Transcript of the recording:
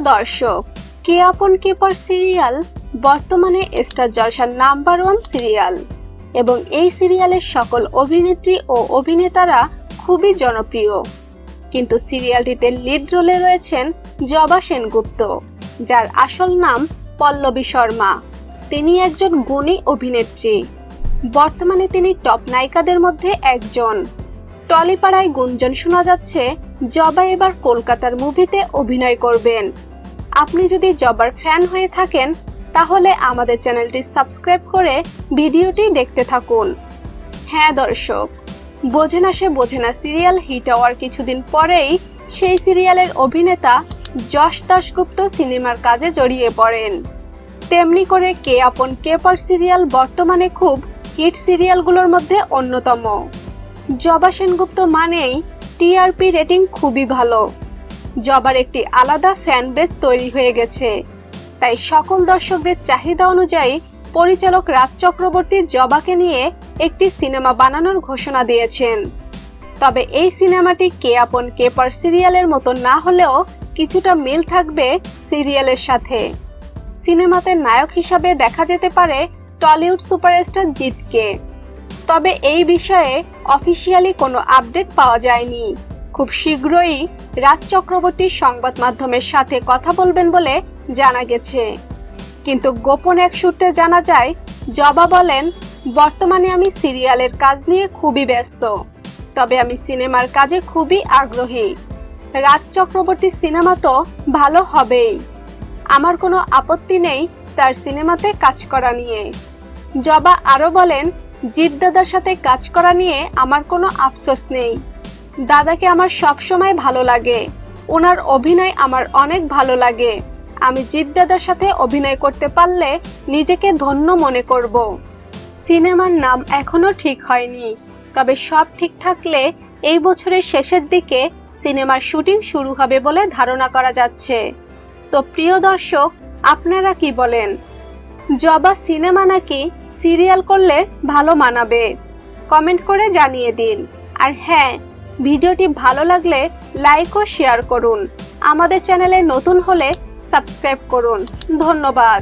দর্শক, কে আপন কেপার সিরিয়াল? বর্তমানে স্টার জলসার নাম্বার ওয়ান সিরিয়াল। এবং এই সিরিয়ালের সকল অভিনেত্রী ও অভিনেতারা খুবই জনপ্রিয়। কিন্তু সিরিয়ালটিতে লিড রোলে রয়েছেন জবা সেনগুপ্ত, যার আসল নাম পল্লবী শর্মা। তিনি একজন গুণী অভিনেত্রী। বর্তমানে তিনি টপ নায়িকাদের মধ্যে একজন। টলিপাড়ায় গুঞ্জন শোনা যাচ্ছে, জবা এবার কলকাতার মুভিতে অভিনয় করবেন। আপনি যদি জবার ফ্যান হয়ে থাকেন, তাহলে আমাদের চ্যানেলটি সাবস্ক্রাইব করে ভিডিওটি দেখতে থাকুন। হ্যাঁ দর্শক, বোঝে না সে বোঝে না সিরিয়াল হিট হওয়ার কিছুদিন পরেই সেই সিরিয়ালের অভিনেতা যশ দাশগুপ্ত সিনেমার কাজে জড়িয়ে পড়েন। তেমনি করে কে আপন কে পর সিরিয়াল বর্তমানে খুব হিট সিরিয়ালগুলোর মধ্যে অন্যতম। জবা সেনগুপ্ত মানেই টিআরপি রেটিং খুবই ভালো। জবার একটি আলাদা ফ্যান বেস তৈরি হয়ে গেছে। তাই সকল দর্শকদের চাহিদা অনুযায়ী পরিচালক রাজ চক্রবর্তী জবাকে নিয়ে একটি সিনেমা বানানোর ঘোষণা দিয়েছেন। তবে এই সিনেমাটি কে আপন কে সিরিয়ালের মতো না হলেও কিছুটা মিল থাকবে সিরিয়ালের সাথে। সিনেমাতে নায়ক হিসাবে দেখা যেতে পারে টলিউড সুপারস্টার জিতকে তবে এই বিষয়ে অফিসিয়ালি কোনো আপডেট পাওয়া যায়নি। খুব শীঘ্রই রাজ চক্রবর্তী সংবাদ মাধ্যমের সাথে কথা বলবেন বলে জানা গেছে। কিন্তু গোপন এক সূত্রে জানা যায়, জবা বলেন, বর্তমানে আমি সিরিয়ালের কাজ নিয়ে খুবই ব্যস্ত। তবে আমি সিনেমার কাজে খুবই আগ্রহী। রাজ চক্রবর্তী সিনেমা তো ভালো হবেই। আমার কোনো আপত্তি নেই তার সিনেমাতে কাজ করা নিয়ে। জবা আরও বলেন, জিৎ দাদার সাথে কাজ করা নিয়ে আমার কোনো আফসোস নেই। দাদাকে আমার সবসময় ভালো লাগে। ওনার অভিনয় আমার অনেক ভালো লাগে। আমি জিৎ দাদার সাথে অভিনয় করতে পারলে নিজেকে ধন্য মনে করব। সিনেমার নাম এখনও ঠিক হয়নি। তবে সব ঠিক থাকলে এই বছরের শেষের দিকে সিনেমার শুটিং শুরু হবে বলে ধারণা করা যাচ্ছে। তো প্রিয় দর্শক, আপনারা কি বলেন? জবা সিনেমা নাকি সিরিয়াল করলে ভালো মানাবে? কমেন্ট করে জানিয়ে দিন। আর হ্যাঁ ভিডিওটি ভালো লাগলে লাইক ও শেয়ার করুন। আমাদের চ্যানেলে নতুন হলে সাবস্ক্রাইব করুন। ধন্যবাদ।